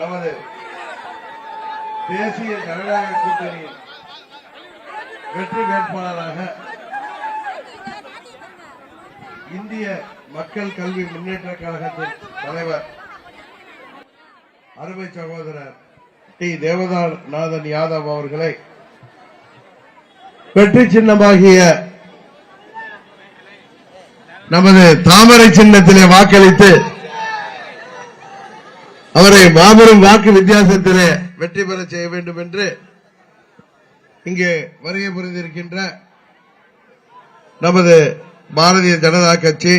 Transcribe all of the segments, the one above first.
நமது தேசிய ஜனநாயக கூட்டணியின் வெற்றி வேட்பாளராக இந்திய மக்கள் கல்வி முன்னேற்ற கழகத்தின் தலைவர் அருமை சகோதரர் டி. தேவதாநாதன் யாதவ் அவர்களை வெற்றி சின்னமாகிய நமது தாமரை சின்னத்திலே வாக்களித்து அவரை மாபெரும் வாக்கு வித்தியாசத்திலே வெற்றி பெற செய்ய வேண்டும் என்று இங்கே வருகை புரிந்திருக்கின்ற நமது பாரதிய ஜனதா கட்சி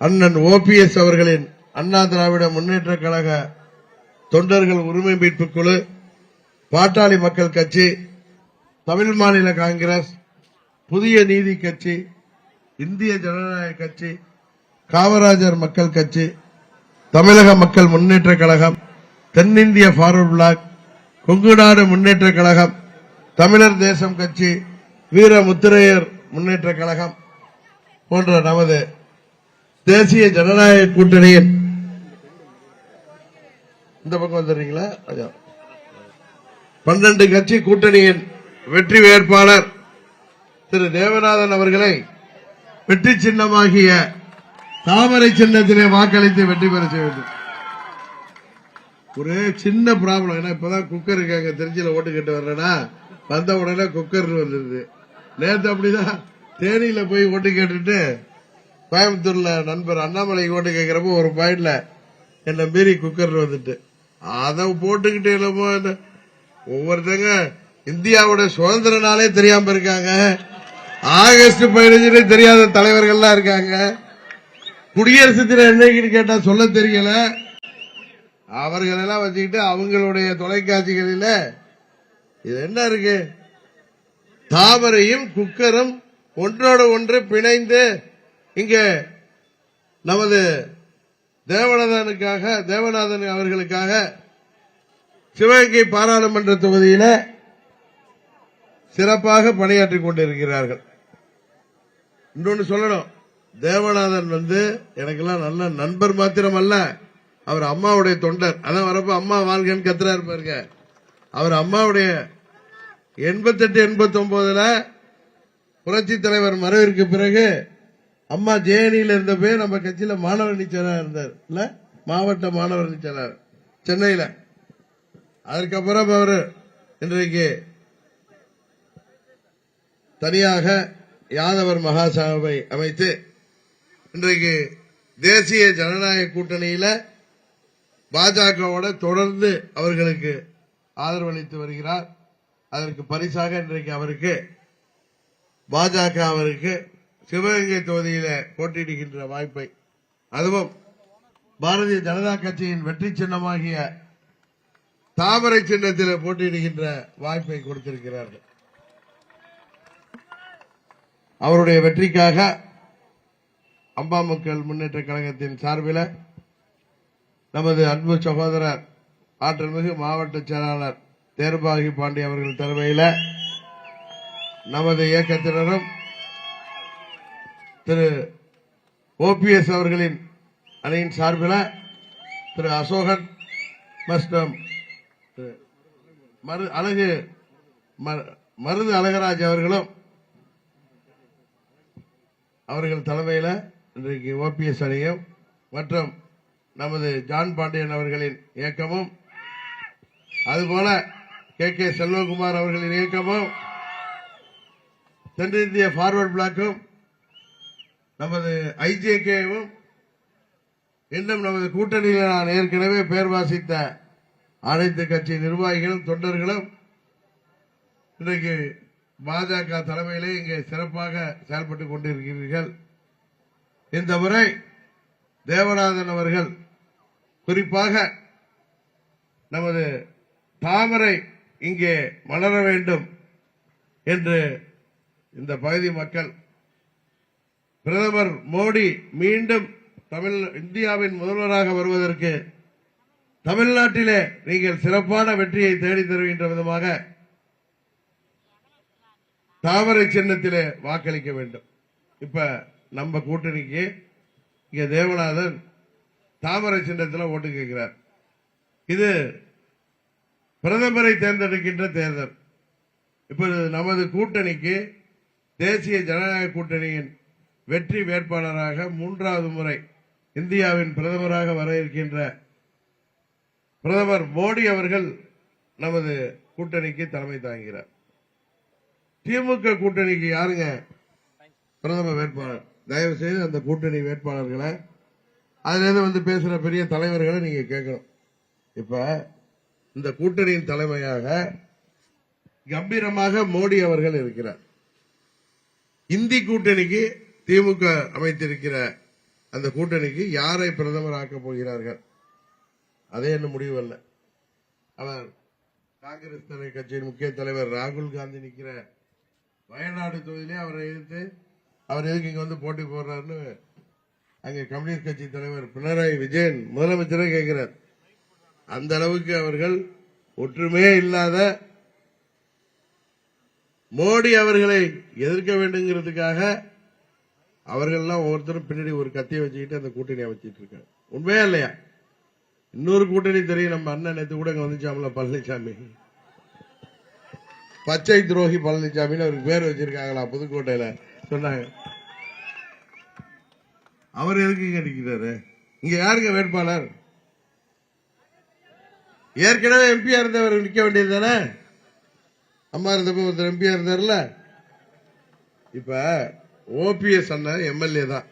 அண்ணன் ஓபிஎஸ் அவர்களின் அண்ணா திராவிட முன்னேற்ற கழக தொண்டர்கள் உரிமை மீட்பு குழு பாட்டாளி மக்கள் கட்சி தமிழ் மாநில காங்கிரஸ் புதிய நீதி கட்சி இந்திய ஜனநாயக கட்சி காமராஜர் மக்கள் கட்சி தமிழக மக்கள் முன்னேற்ற கழகம் தென்னிந்திய ஃபார்வர்ட் பிளாக் கொங்குநாடு முன்னேற்ற கழகம் தமிழர் தேசம் கட்சி வீர முத்திரையர் முன்னேற்ற கழகம் போன்ற நமது தேசிய ஜனநாயக கூட்டணியின் இந்த பக்கம் வந்துடுறீங்களா? பன்னெண்டு கட்சி கூட்டணியின் வெற்றி வேட்பாளர் திரு தேவநாதன் அவர்களை வெற்றி சின்னமாகிய தாமரை சின்னத்திலே வாக்களித்து வெற்றி பெற செய்ய வேண்டும். ஒரு சின்ன ப்ராப்ளம் ஏன்னா இப்பதான் குக்கர் இருக்காங்க. திருச்சியில ஓட்டு கேட்டு வர்றேன்னா வந்த உடனே குக்கர் வந்துருது. நேத்து அப்படிதான் தேனியில போய் ஓட்டு கேட்டுட்டு கோயம்புத்தூர்ல நண்பர் அண்ணாமலைக்கு ஓட்டு கேட்கிறப்ப ஒரு பாயிண்ட்ல என்ன மீறி குக்கர் வந்துட்டு. அதை போட்டுக்கிட்டு இல்லமோ என்ன ஒவ்வொருத்தங்க இந்தியாவோட சுதந்திர நாளே தெரியாம இருக்காங்க. ஆகஸ்ட் பதினஞ்சுன்னு தெரியாத தலைவர்கள்லாம் இருக்காங்க. குடியரசு தினம் என்னைக்குன்னு கேட்டா சொல்ல தெரியல. அவர்களெல்லாம் வச்சுக்கிட்டு அவங்களுடைய தொலைக்காட்சிகளில் இது என்ன இருக்கு? தாமரையும் குக்கரும் ஒன்றோடு ஒன்று பிணைந்து இங்க நமது தேவநாதனுக்காக தேவநாதன் அவர்களுக்காக சிவகங்கை பாராளுமன்ற தொகுதியில சிறப்பாக பணியாற்றிக் கொண்டிருக்கிறார்கள். இன்னொன்னு சொல்லணும். தேவநாதன் வந்து எனக்கெல்லாம் நல்ல நண்பர் மாத்திரம் அல்ல அவர் அம்மாவுடைய தொண்டர். அதான் வரப்ப அம்மா வாழ்கன்னு கத்துறாரு பாருங்க. அவர் அம்மாவுடைய எண்பத்தெட்டு எண்பத்தி ஒன்பதுல புரட்சி தலைவர் மறைவிற்கு பிறகு அம்மா ஜேஎன்இல இருந்த போய் நம்ம கட்சியில மாணவர் நீச்சலா இருந்தார். இல்ல மாவட்ட மாணவர் நீச்சலர் சென்னையில. அதுக்கப்புறம் அவர் இன்றைக்கு தனியாக யாதவர் மகாசபை அமைத்து இன்றைக்கு தேசிய ஜனநாயக கூட்டணியில பாஜகவோட தொடர்ந்து அவர்களுக்கு ஆதரவளித்து வருகிறார். அதற்கு பரிசாக இன்றைக்கு அவருக்கு பாஜக அவருக்கு சிவகங்கை தொகுதியில போட்டியிடுகின்ற வாய்ப்பை அதுவும் பாரதிய ஜனதா கட்சியின் வெற்றி சின்னமாகிய தாமரை சின்னத்தில் போட்டியிடுகின்ற வாய்ப்பை கொடுத்திருக்கிறார்கள். அவருடைய வெற்றிக்காக அம்மா மக்கள் முன்னேற்ற கழகத்தின் சார்பில் நமது அன்பு சகோதரர் ஆற்றல்மிகு மாவட்ட செயலாளர் தேர்பாகி பாண்டி அவர்கள் தலைமையில் நமது இயக்கத்தினரும் திரு ஓபிஎஸ் அவர்களின் அணியின் சார்பில் திரு அசோகன் மற்றும் மரு அழகு மருது அழகராஜ் அவர்களும் அவர்கள் தலைமையில் இன்றைக்கு ஓபிஎஸ் அணியும் மற்றும் நமது ஜான் பாண்டியன் அவர்களின் இயக்கமும் அதுபோல கே கே செல்வகுமார் அவர்களின் இயக்கமும் தென்னிந்திய ஃபார்வர்ட் பிளாக்கும் நமது ஐஜேகேவும் இன்னும் நமது கூட்டணியில் நான் ஏற்கனவே பெயர் வாசித்த அனைத்து கட்சி நிர்வாகிகளும் தொண்டர்களும் இன்றைக்கு பாஜக தலைமையிலே இங்கே சிறப்பாக செயல்பட்டுக் கொண்டிருக்கிறீர்கள். இந்த முறை தேவநாதன் அவர்கள் குறிப்பாக நமது தாமரை இங்கே மலர வேண்டும் என்று இந்த பகுதி மக்கள் பிரதமர் மோடி மீண்டும் தமிழ் இந்தியாவின் முதல்வராக வருவதற்கு தமிழ்நாட்டிலே நீங்கள் சிறப்பான வெற்றியை தேடி தருகின்ற விதமாக தாமரை சின்னத்திலே வாக்களிக்க வேண்டும். இப்ப நம்ம கூட்டணிக்கு இங்க தேவநாதன் தாமரை சின்னத்தில் ஓட்டு கேட்கிறார். இது பிரதமரை தேர்ந்தெடுக்கின்ற தேர்தல். இப்ப நமது கூட்டணிக்கு தேசிய ஜனநாயக கூட்டணியின் வெற்றி வேட்பாளராக மூன்றாவது முறை இந்தியாவின் பிரதமராக வர இருக்கின்ற பிரதமர் மோடி அவர்கள் நமது கூட்டணிக்கு தலைமை தாங்கிறார் திமுக கூட்டணிக்கு யாருங்க பிரதம வேட்பாளர்? தயவு செய்து அந்த கூட்டணி வேட்பாளர்களை அதுலேருந்து வந்து பேசுற பெரிய தலைவர்களை நீங்க கேட்கணும். இப்ப இந்த கூட்டணியின் தலைமையாக கம்பீரமாக மோடி அவர்கள் இருக்கிறார். இந்தி கூட்டணிக்கு திமுக அமைத்திருக்கிற அந்த கூட்டணிக்கு யாரை பிரதமர் ஆக்கப் போகிறார்கள்? அதே என்ன முடிவல்ல அவர் காங்கிரஸ் தலைமை கட்சியின் முக்கிய தலைவர் ராகுல் காந்தி நிற்கிற வயநாடு தொகுதியிலே அவரை எதிர்த்து அவர் எதுக்கு இங்க வந்து போட்டி போடுறாருன்னு அங்க கம்யூனிஸ்ட் கட்சி தலைவர் பினராயி விஜயன் முதலமைச்சரே கேட்கிறார். அந்த அளவுக்கு அவர்கள் ஒற்றுமையே இல்லாத மோடி அவர்களை எதிர்க்க வேண்டுங்கிறதுக்காக அவர்கள்லாம் ஒவ்வொருத்தரும் பின்னாடி ஒரு கத்தியை வச்சுக்கிட்டு அந்த கூட்டணி அமைச்சிட்டு இருக்காங்க. உண்மையா இல்லையா? இன்னொரு கூட்டணி தெரியும். நம்ம அண்ணன் நேத்து கூட இங்க வந்துச்சாமல பழனிசாமி பச்சை துரோகி பழனிசாமின்னு அவருக்கு பேர் வச்சிருக்காங்களா புதுக்கோட்டையில? சொன்னாங்க. அவர் எதுக்கு இங்க இங்க யாருங்க வேட்பாளர்? ஏற்கனவே எம்பியா இருந்தவர் நிக்க வேண்டியது தானே அம்மா இருந்தப்ப ஒருத்தர் எம்பியா இருந்தார்ல? இப்ப ஓபிஎஸ் அண்ணன் எம்எல்ஏ தான்.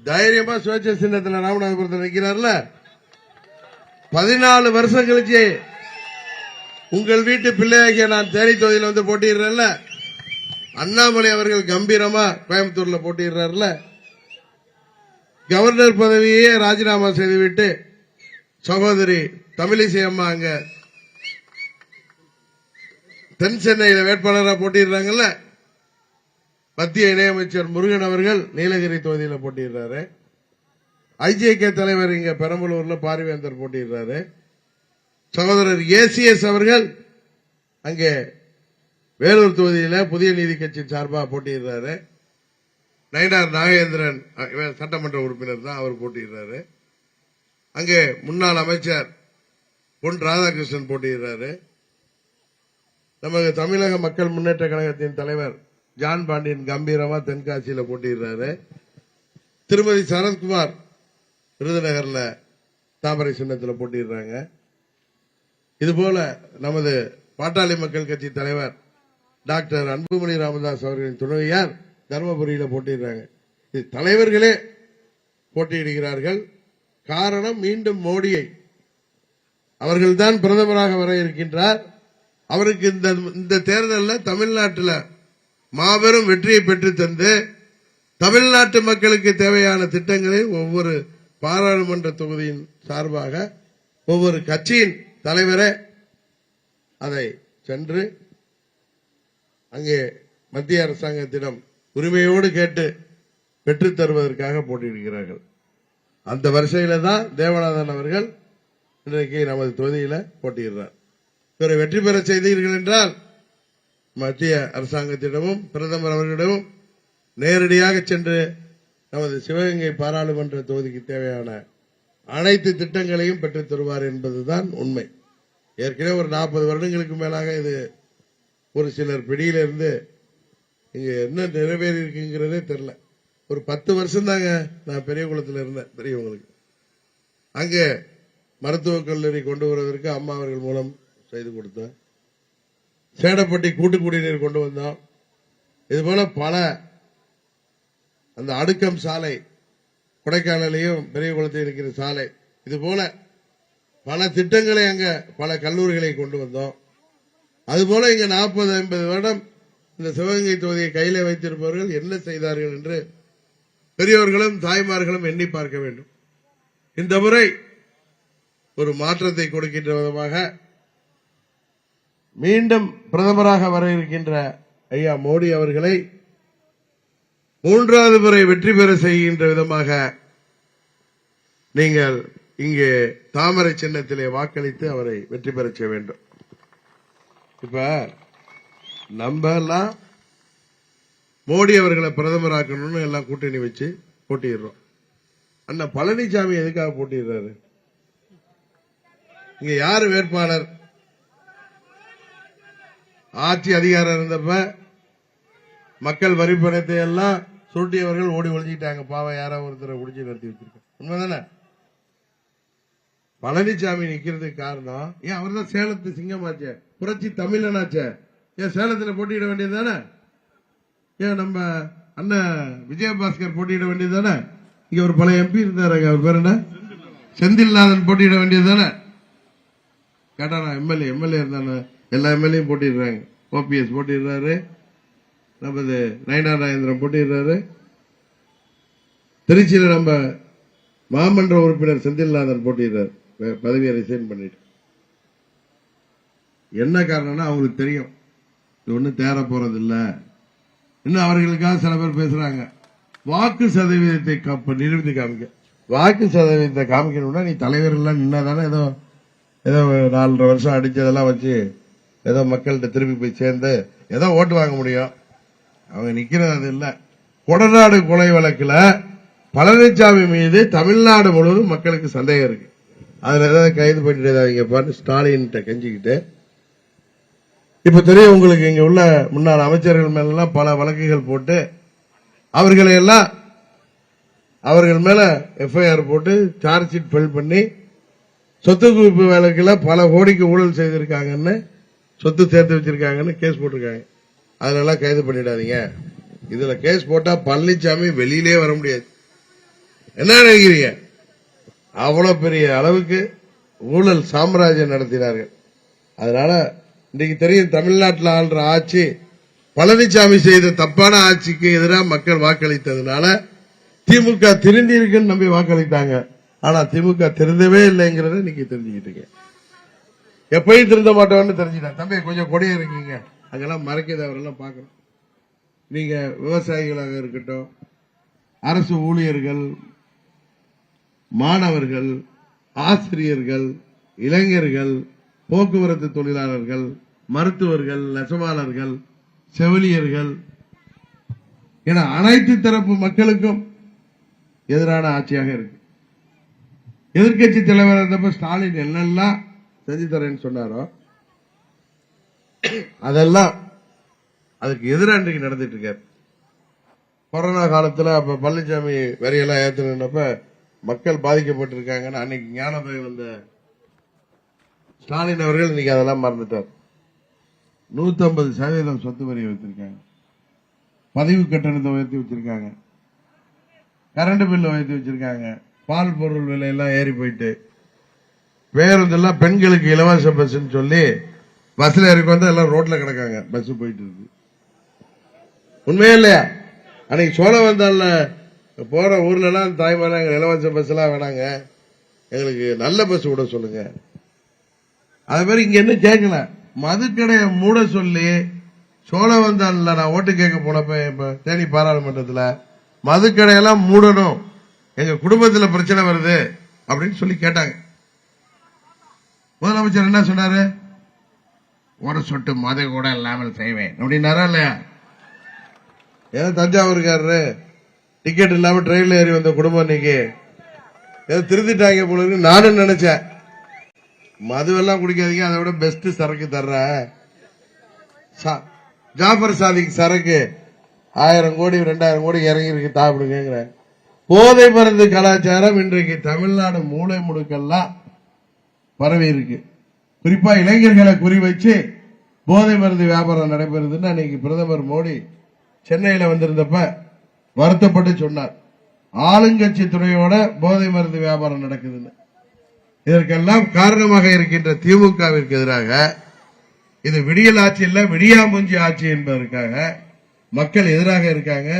தைரியமா சுயேட்சை சின்னத்தில் ராமநாதபுரத்தில் நிற்கிறார்ல பதினாலு வருஷம் கழிச்சு உங்கள் வீட்டு பிள்ளையாகிய நான் தேனி தொகுதியில் வந்து போட்டிடுறேன்ல அண்ணாமலை அவர்கள் கம்பீரமா கோயம்புத்தூர்ல போட்டிடுறாருல. கவர்னர் பதவியே ராஜினாமா செய்துவிட்டு சகோதரி தமிழிசை அம்மா அங்க தென் சென்னையில வேட்பாளராக போட்டிடுறாங்கல்ல. மத்திய இணையமைச்சர் முருகன் அவர்கள் நீலகிரி தொகுதியில் போட்டிடுறாரு. ஐஜேகே தலைவர் இங்க பெரம்பலூர்ல பாரிவேந்தர் போட்டிடுறாரு. சகோதரர் ஏசிஎஸ் அவர்கள் அங்கே வேலூர் தொகுதியில புதிய நீதி கட்சி சார்பாக போட்டியிடுறாரு. நயினார் நாகேந்திரன் சட்டமன்ற உறுப்பினர் தான் அவர் போட்டியிடுறாரு. அங்கே முன்னாள் அமைச்சர் பொன் ராதாகிருஷ்ணன் போட்டியிடுறாரு. நமது தமிழக மக்கள் முன்னேற்ற கழகத்தின் தலைவர் ஜான் பாண்டியன் கம்பீரமா தென்காசியில போட்டியிடுறாரு. திருமதி சரத்குமார் விருதுநகர்ல தாமரை சின்னத்தில் போட்டிடுறாங்க இதுபோல நமது பாட்டாளி மக்கள் கட்சி தலைவர் டாக்டர் அன்புமணி ராமதாஸ் அவர்களின் துணைவியார் தருமபுரியில போட்டிடுறாங்க இது தலைவர்களே போட்டியிடுகிறார்கள். காரணம் மீண்டும் மோடியை. அவர்கள்தான் பிரதமராக வர இருக்கின்றார். அவருக்கு இந்த இந்த தேர்தலில் தமிழ்நாட்டில் மாபெரும் வெற்றியை பெற்று தந்து தமிழ்நாட்டு மக்களுக்கு தேவையான திட்டங்களை ஒவ்வொரு பாராளுமன்ற தொகுதியின் சார்பாக ஒவ்வொரு கட்சியின் தலைவரே அதை சென்று அங்கே மத்திய அரசாங்கத்திடம் உரிமையோடு கேட்டு பெற்றுத் தருவதற்காக போட்டியிடுகிறார்கள். அந்த வரிசையில தான் தேவநாதன் அவர்கள் இன்றைக்கு நமது தொகுதியில போட்டியிடுறார். இவரை வெற்றி பெற செய்தீர்கள் என்றால் மத்திய அரசாங்கத்திடமும் பிரதமர் அவர்களிடமும் நேரடியாக சென்று நமது சிவகங்கை பாராளுமன்ற தொகுதிக்கு தேவையான அனைத்து திட்டங்களையும் பெற்றுத் தருவார் என்பதுதான் உண்மை. ஏற்கனவே ஒரு நாற்பது வருடங்களுக்கு மேலாக இது ஒரு சிலர் பிடியிலிருந்து இங்க என்ன நிறைவேறி இருக்குங்கிறதே தெரியல. ஒரு பத்து வருஷம் தாங்க நான் பெரிய குளத்தில் இருந்தேன் பெரியவங்களுக்கு. அங்கே மருத்துவக் கல்லூரி கொண்டு வருவதற்கு அம்மா அவர்கள் மூலம் செய்து கொடுத்தேன். சேடப்பட்டி கூட்டு குடிநீர் கொண்டு வந்தோம். இது போல பல அந்த அடுக்கம் சாலை கொடைக்கானலையும் பெரிய குளத்தில் இருக்கிற சாலை இது போல பல திட்டங்களை அங்க பல கல்லூரிகளை கொண்டு வந்தோம். அதுபோல இங்க நாற்பது ஐம்பது வருடம் இந்த சிவகங்கை தொகுதியை கையில வைத்திருப்பவர்கள் என்ன செய்தார்கள் என்று பெரியவர்களும் தாய்மார்களும் எண்ணி பார்க்க வேண்டும். இந்த முறை ஒரு மாற்றத்தை கொடுக்கின்ற விதமாக மீண்டும் பிரதமராக வர இருக்கின்ற ஐயா மோடி அவர்களை மூன்றாவது முறை வெற்றி பெற செய்கின்ற விதமாக நீங்கள் இங்கே தாமரை சின்னத்திலே வாக்களித்து அவரை வெற்றி பெறச் செய்ய வேண்டும். இப்ப நம்ம எல்லாம் மோடி அவர்களை பிரதமராக்கணும்னு எல்லாம் கூட்டணி வச்சு போட்டிடுறோம் அண்ணா பழனிசாமி எதுக்காக போட்டிடுறாரு இங்க யாரு வேட்பாளர்? ஆட்சி அதிகாரம் இருந்தப்ப மக்கள் வரி பணத்தை எல்லாம் சுருட்டியவர்கள் ஓடி ஒளிஞ்சிட்டாங்க. பாவம் யாரோ ஒருத்தரை குடிச்சு நடத்தி வச்சிருக்காங்க. உண்மைதானே? பழனிசாமி நிக்கிறதுக்கு காரணம் ஏன் அவர் தான் சேலத்து சிங்கமாச்சே? புரட்சி தமிழனாச்சே. ஏன் சேலத்தில் போட்டியிட வேண்டியது தானே ஏன் நம்ம அண்ணன் விஜயபாஸ்கர் போட்டியிட வேண்டியது தானே இங்க ஒரு பழைய எம்பி இருந்தாருங்க அவர் பேர் என்ன? செந்தில்நாதன் போட்டியிட வேண்டியது தானே கேட்டா நான் எம்எல்ஏ எம்எல்ஏ இருந்தானே. எல்லா எம்எல்ஏயும் போட்டிடுறாங்க. ஓபிஎஸ் போட்டிடுறாரு. நமது நயனா நாயந்திரன் போட்டிடுறாரு. திருச்சியில் நம்ம மாமன்ற உறுப்பினர் செந்தில்நாதன் போட்டிடுறார். பதவியை ரிசைன் பண்ணிட்டு. என்ன காரணம்னா அவங்களுக்கு தெரியும். இது ஒன்றும் தேர போறது இன்னும் அவர்களுக்காக சில பேர் பேசுறாங்க. வாக்கு சதவீதத்தை நிரூபித்து காமிக்க வாக்கு சதவீதத்தை காமிக்கணும்னா நீ தலைவர் எல்லாம் நின்னாதானே ஏதோ ஏதோ நாலரை வருஷம் அடிச்சதெல்லாம் வச்சு ஏதோ மக்கள்கிட்ட திரும்பி போய் சேர்ந்து ஏதோ ஓட்டு வாங்க முடியும். அவங்க நிக்கிறது அது இல்லை. கொடநாடு கொலை வழக்குல பழனிசாமி மீது தமிழ்நாடு முழுவதும் மக்களுக்கு சந்தேகம் இருக்கு. அதுல ஏதாவது கைது பண்ணிட்டு பாரு ஸ்டாலின் கெஞ்சிக்கிட்டு இப்ப தெரியும் உங்களுக்கு இங்க உள்ள முன்னாள் அமைச்சர்கள் மேல எல்லாம் பல வழக்குகள் போட்டு அவர்களை எல்லாம் அவர்கள் மேல எஃப்ஐஆர் போட்டு சார்ஜ் ஷீட் ஃபில் பண்ணி சொத்து குவிப்பு வழக்குல பல கோடிக்கு ஊழல் செய்திருக்காங்கன்னு சொத்து சேர்த்து வச்சிருக்காங்கன்னு கேஸ் போட்டிருக்காங்க. அதனால கைது பண்ணிடாதீங்க. இதுல கேஸ் போட்டா பழனிசாமி வெளியிலே வர முடியாது. என்ன நினைக்கிறீங்க? அவ்வளவு பெரிய அளவுக்கு ஊழல் சாம்ராஜ்யம் நடத்தினார்கள். அதனால இன்னைக்கு தெரியும் தமிழ்நாட்டில் ஆள்ற ஆட்சி பழனிசாமி செய்த தப்பான ஆட்சிக்கு எதிராக மக்கள் வாக்களித்ததுனால திமுக திருந்தி இருக்குன்னு நம்பி வாக்களித்தாங்க. ஆனா திமுக திருந்தவே இல்லைங்கிறத இன்னைக்கு தெரிஞ்சுக்கிட்டீங்க எப்பயும் திருந்த மாட்டோம்னு தெரிஞ்சுட்டேன் தம்பி கொஞ்சம் கொடிய இருக்கீங்க. அங்கெல்லாம் மறைக்கிறது அவரெல்லாம் பார்க்கணும். நீங்க விவசாயிகளாக இருக்கட்டும் அரசு ஊழியர்கள் மாணவர்கள் ஆசிரியர்கள் இளைஞர்கள் போக்குவரத்து தொழிலாளர்கள் மருத்துவர்கள் நெசவாளர்கள் செவிலியர்கள் என அனைத்து தரப்பு மக்களுக்கும் எதிரான ஆட்சியாக இருக்கு. எதிர்க்கட்சி தலைவர் இருந்தப்ப ஸ்டாலின் என்னெல்லாம் செஞ்சு தரேன்னு சொன்னாரோ அதெல்லாம் அதுக்கு எதிராக இன்றைக்கு நடந்துட்டு இருக்காரு. கொரோனா காலத்துல அப்ப பழனிசாமி வரியெல்லாம் ஏத்துனப்ப மக்கள் பாதிக்கப்பட்டிருக்காங்கன்னு அன்னைக்கு ஞானபை வந்த ஸ்டாலின் அவர்கள் இன்னைக்கு அதெல்லாம் மறந்துட்டார். 150 சதவீதம் சொத்து வரி வைத்திருக்காங்க. பதிவு கட்டணத்தை உயர்த்தி வச்சிருக்காங்க. கரண்ட் பில்லை உயர்த்தி வச்சிருக்காங்க. பால் பொருள் விலை எல்லாம் ஏறி போயிட்டு. பேருந்தெல்லாம் பெண்களுக்கு இலவச பஸ்ன்னு சொல்லி பஸ்ல இறக்கி வந்து எல்லாம் ரோட்ல கிடக்காங்க. பஸ் போயிட்டு இருக்கு. உண்மையே இல்லையா? அன்னைக்கு சோழவந்தான்ல போற ஊர்ல எல்லாம் தாய்மாரா எங்க இலவச பஸ் எல்லாம் வேணாங்க. எங்களுக்கு நல்ல பஸ் விட சொல்லுங்க. அது மாதிரி இங்க என்ன கேட்கல மதுக்கடையை மூட சொல்லி சோழவந்தான்ல நான் ஓட்டு கேட்க போனப்ப இப்ப தேனி பாராளுமன்றத்துல மதுக்கடையெல்லாம் மூடணும். எங்க குடும்பத்துல பிரச்சனை வருது அப்படின்னு சொல்லி கேட்டாங்க. முதலமைச்சர் என்ன சொன்னாரு? ஒரு சொட்டு மது கூட இல்லாமல் செய்வேன். அப்படின்னாரா இல்லையா? ஏதோ தஞ்சாவூர்காரரு டிக்கெட் இல்லாம ட்ரெயின்ல ஏறி வந்த குடும்பம் இன்னைக்கு. ஏதோ திருத்திட்டாங்க போல நானும் நினைச்சேன். மதுவெல்லாம் குடிக்காதீங்க அதை விட பெஸ்ட் சரக்கு தர்ற. சா- ஜாஃபர் சாதிக்கு சரக்கு. ஆயிரம் கோடி ரெண்டாயிரம் கோடி இறங்கி இருக்கு சாப்பிடுங்கிற போதை மருந்து கலாச்சாரம் இன்றைக்கு தமிழ்நாடு மூளை முடுக்கெல்லாம் பரவி இருக்கு. குறிப்பா இளைஞர்களை குறி வச்சு போதை மருந்து வியாபாரம் நடைபெறுதுன்னு அன்னைக்கு பிரதமர் மோடி சென்னையில வந்திருந்தப்ப வருத்தப்பட்டு சொன்னார். ஆளுங்கட்சி துறையோட போதை மருந்து வியாபாரம் நடக்குதுன்னு. இதற்கெல்லாம் காரணமாக இருக்கின்ற திமுகவிற்கு எதிராக இது விடியல் ஆட்சி இல்ல விடியாமுஞ்சி ஆட்சி என்பதற்காக மக்கள் எதிராக இருக்காங்க.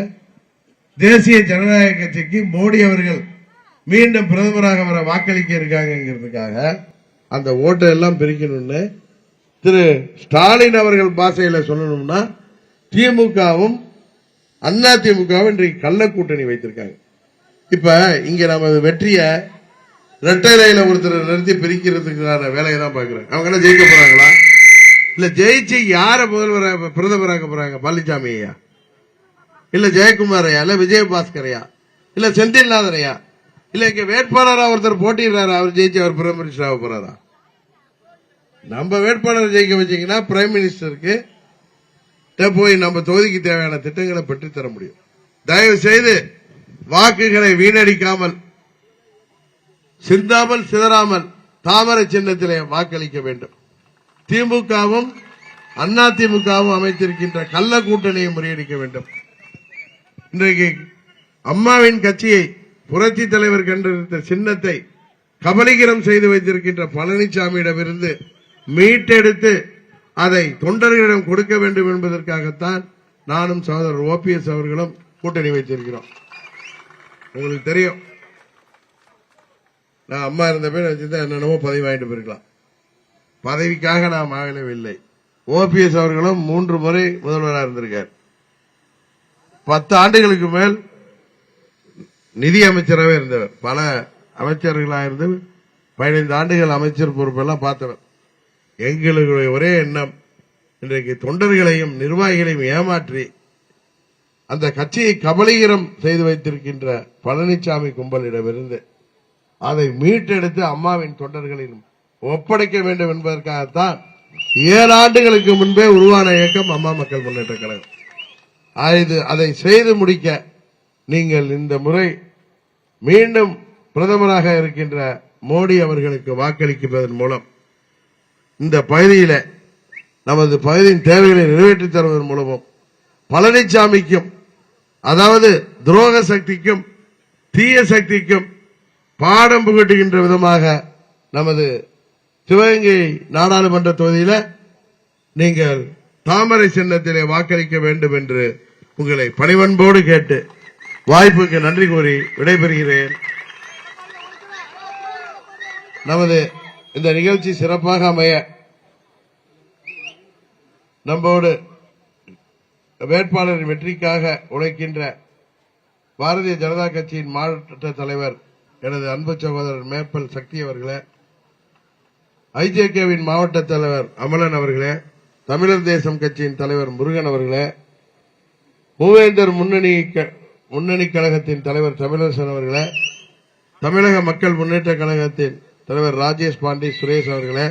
தேசிய ஜனநாயக கட்சிக்கு மோடி அவர்கள் மீண்டும் பிரதமராக வர வாக்களிக்க இருக்காங்கிறதுக்காக அந்த ஓட்டை எல்லாம் பிரிக்கணும்னு திரு ஸ்டாலின் அவர்கள் பாஷையில சொல்லணும்னா திமுகவும் அண்ணா திமுகவும் இன்றைக்கு கள்ள கூட்டணி வைத்திருக்காங்க. இப்ப இங்க நமது வெற்றியை ரெட்டையில ஒருத்தர் நிறுத்தி பிரிக்கிறதுக்கான வேலையை தான் பாக்குறேன் அவங்க என்ன ஜெயிக்க போறாங்களா? இல்ல ஜெயிச்சு யார முதல்வராக பிரதமராக்க போறாங்க? பழனிசாமி ஐயா. இல்ல ஜெயக்குமார் ஐயா இல்ல விஜயபாஸ்கரையா இல்ல செந்தில்நாதனையா இல்ல இங்க வேட்பாளரா ஒருத்தர் போட்டிடுறாரு அவர் ஜெயிச்சு அவர் பிரதமர் ஆக போறாரா? நம்ம வேட்பாளர் ஜெயிக்க வச்சீங்கன்னா பிரைம் மினிஸ்டருக்கு போய் நம்ம தொகுதிக்கு தேவையான திட்டங்களை பெற்று தர முடியும். தயவு செய்து வாக்குகளை வீணடிக்காமல் சிந்தாமல் சிதறாமல் தாமரை சின்னத்திலே வாக்களிக்க வேண்டும். திமுகவும் அண்ணா திமுகவும் அமைத்திருக்கின்ற கள்ள கூட்டணியை முறியடிக்க வேண்டும். இன்றைக்கு அம்மாவின் கட்சியை புரட்சி தலைவர் கண்டிருந்த சின்னத்தை கபலீகரம் செய்து வைத்திருக்கின்ற பழனிசாமியிடமிருந்து மீட்டெடுத்து அதை தொண்டர்களிடம் கொடுக்க வேண்டும் என்பதற்காகத்தான் நானும் சகோதரர் ஓபிஎஸ் அவர்களும் கூட்டணி வைத்திருக்கிறோம். உங்களுக்கு தெரியும். நான் அம்மா இருந்த பேர் வச்சுதான் என்னென்னமோ பதவி வாங்கிட்டு போயிருக்கலாம். பதவிக்காக நான் மாவிலவில்லை ஓபிஎஸ் அவர்களும் மூன்று முறை முதல்வராக இருந்திருக்கார். பத்து ஆண்டுகளுக்கு மேல் நிதி அமைச்சராகவே இருந்தவர். பல அமைச்சர்களாக இருந்து பதினைந்து ஆண்டுகள் அமைச்சர் பொறுப்பெல்லாம் பார்த்தவர். எங்களுடைய ஒரே எண்ணம் இன்றைக்கு தொண்டர்களையும் நிர்வாகிகளையும் ஏமாற்றி அந்த கட்சியை கபலீகரம் செய்து வைத்திருக்கின்ற பழனிசாமி கும்பலிடமிருந்து அதை மீட்டெடுத்து அம்மாவின் தொண்டர்களிலும் ஒப்படைக்க வேண்டும் என்பதற்காகத்தான் ஏழு ஆண்டுகளுக்கு முன்பே உருவான இயக்கம் அம்மா மக்கள் முன்னேற்ற கழகம். அது அதை செய்து முடிக்க நீங்கள் இந்த முறை மீண்டும் பிரதமராக இருக்கின்ற மோடி அவர்களுக்கு வாக்களிப்பதன் மூலம் இந்த பகுதியில நமது பகுதியின் தேவைகளை நிறைவேற்றி தருவதன் மூலமும் பழனிசாமிக்கும் அதாவது துரோக சக்திக்கும் தீய சக்திக்கும் பாடம் புகட்டுகின்ற விதமாக நமது சிவகங்கை நாடாளுமன்ற தொகுதியில நீங்கள் தாமரை சின்னத்திலே வாக்களிக்க வேண்டும் என்று உங்களை பணிவன்போடு கேட்டு வாய்ப்புக்கு நன்றி கூறி விடைபெறுகிறேன். நமது இந்த நிகழ்ச்சி சிறப்பாக அமைய நம்மோடு வேட்பாளரின் வெற்றிக்காக உழைக்கின்ற பாரதிய ஜனதா கட்சியின் மாவட்ட தலைவர் எனது அன்பு சகோதரர் மேப்பல் சக்தி அவர்களே ஐஜேகேவின் மாவட்ட தலைவர் அமலன் அவர்களே தமிழர் தேசம் கட்சியின் தலைவர் முருகன் அவர்களே மூவேந்தர் முன்னணி க- முன்னணி கழகத்தின் தலைவர் தமிழரசன் அவர்களே தமிழக மக்கள் முன்னேற்ற கழகத்தின் தலைவர் ராஜேஷ் பாண்டி சுரேஷ் அவர்களே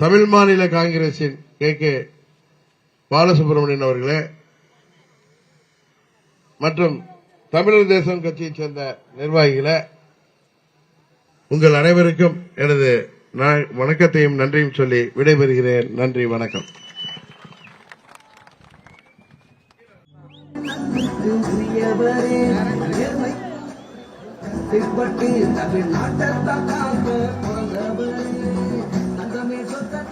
தமிழ் மாநில காங்கிரசின் கே கே பாலசுப்ரமணியன் அவர்களே மற்றும் தமிழர் தேசம் கட்சியைச் சேர்ந்த நிர்வாகிகளை உங்கள் அனைவருக்கும் எனது வணக்கத்தையும் நன்றியும் சொல்லி விடைபெறுகிறேன். நன்றி வணக்கம். உரியவரே தமிழ்நாட்டை சொத்த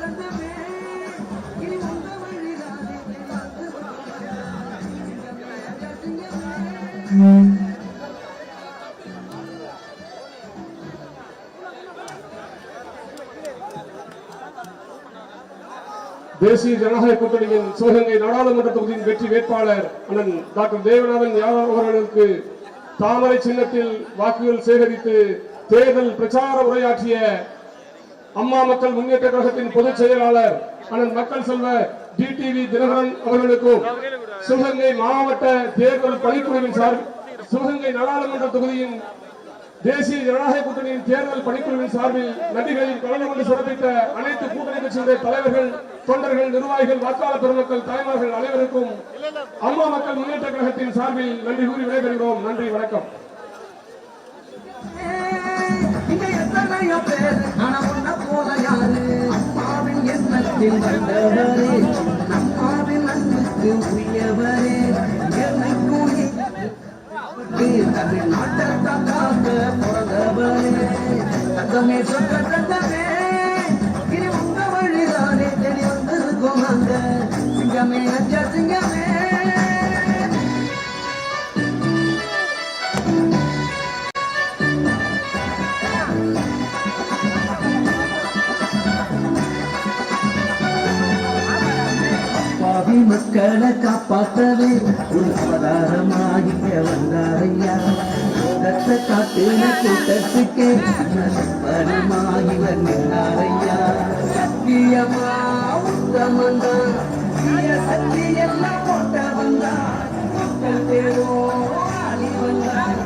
இனி உங்க தேசிய ஜனநாயக கூட்டணியின் சிவகங்கை நாடாளுமன்ற தொகுதியின் வெற்றி வேட்பாளர் அண்ணன் டாக்டர் தேவநாதன் யாதவ் அவர்களுக்கு தாமரை சின்னத்தில் வாக்குகள் சேகரித்து தேர்தல் பிரச்சார உரையாற்றிய அம்மா மக்கள் முன்னேற்ற கழகத்தின் பொதுச் செயலாளர் அண்ணன் மக்கள் செல்வ டிடிவி தினகரன் அவர்களுக்கும் சிவகங்கை மாவட்ட தேர்தல் பணிக்குழுவின் சார் சிவகங்கை நாடாளுமன்ற தொகுதியின் தேசிய ஜனநாயக கூட்டணியின் தேர்தல் பணிக்குழுவின் சார்பில் நன்றிகளில் கலந்து கொண்டு சிறப்பித்த அனைத்து கூட்டணி கட்சிகளுடைய தலைவர்கள் தொண்டர்கள் நிர்வாகிகள் வாக்காளர் பெருமக்கள் தாய்மார்கள் அனைவருக்கும் அம்மா மக்கள் முன்னேற்ற கழகத்தின் சார்பில் நன்றி கூறி விடைபெறுகிறோம். நன்றி வணக்கம். இங்க தந்தமே பேர் தந்தமே சிங்கமே அஞ்சா சிங்கமே மக்களை காப்பாற்றவே ஒரு அவதாரமாகிய வந்தாரையா உலகத்தை காட்டுன கூட்டத்துக்கே பணமாகி வந்தாரையா சத்தியமா உத்தமந்தான் தீய சக்தி எல்லாம் போட்ட வந்தான் மக்கள் தேவோ ஆடி வந்தார்